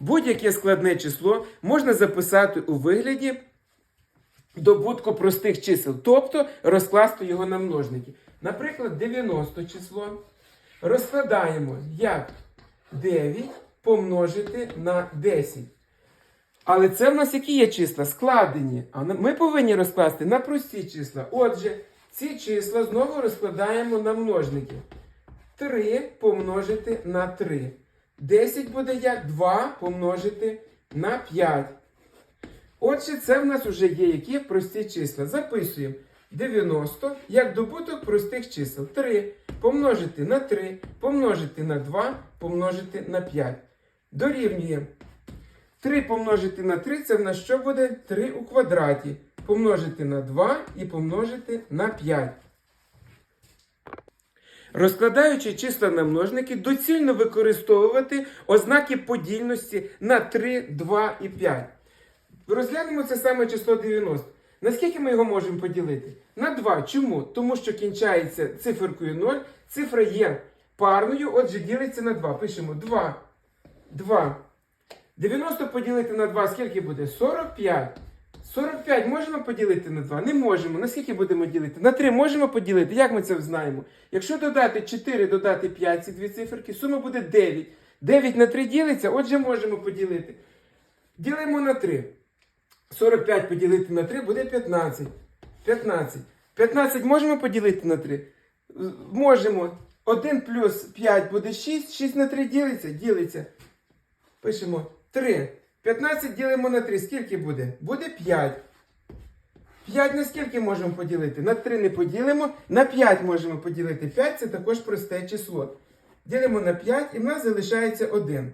Будь-яке складне число можна записати у вигляді добутку простих чисел, тобто розкласти його на множники. Наприклад, 90 число розкладаємо як 9 помножити на 10. Але це в нас які є числа? Складені. А ми повинні розкласти на прості числа. Отже, ці числа знову розкладаємо на множники. 3 помножити на 3. 10 буде як 2 помножити на 5. Отже, це в нас вже є які прості числа. Записуємо 90 як добуток простих чисел. 3 помножити на 3, помножити на 2, помножити на 5. Дорівнює 3 помножити на 3 це в нас що буде? 3 у квадраті. Помножити на 2 і помножити на 5. Розкладаючи числа на множники, доцільно використовувати ознаки подільності на 3, 2 і 5. Розглянемо це саме число 90. Наскільки ми його можемо поділити? На 2. Чому? Тому що кінчається циферкою 0, цифра є парною, отже, ділиться на 2. Пишемо 2. 2. 90 поділити на 2, скільки буде? 45. 45 можемо поділити на 2? Не можемо. На скільки будемо ділити? На 3 можемо поділити? Як ми це знаємо? Якщо додати 4, додати 5, ці дві циферки, сума буде 9. 9 на 3 ділиться, отже, можемо поділити. Ділимо на 3. 45 поділити на 3 буде 15. 15. 15 можемо поділити на 3? Можемо. 1 плюс 5 буде 6. 6 на 3 ділиться? Ділиться. Пишемо 3. 15 ділимо на 3. Скільки буде? Буде 5. 5 на скільки можемо поділити? На 3 не поділимо. На 5 можемо поділити. 5 це також просте число. Ділимо на 5 і в нас залишається 1.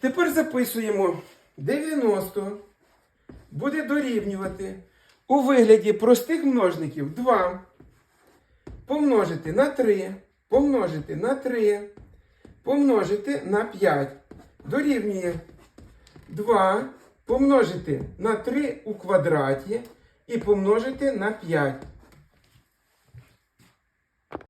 Тепер записуємо 90 буде дорівнювати у вигляді простих множників 2 помножити на 3, помножити на 3, помножити на 5. Дорівнює 2 помножити на 3 у квадраті і помножити на 5.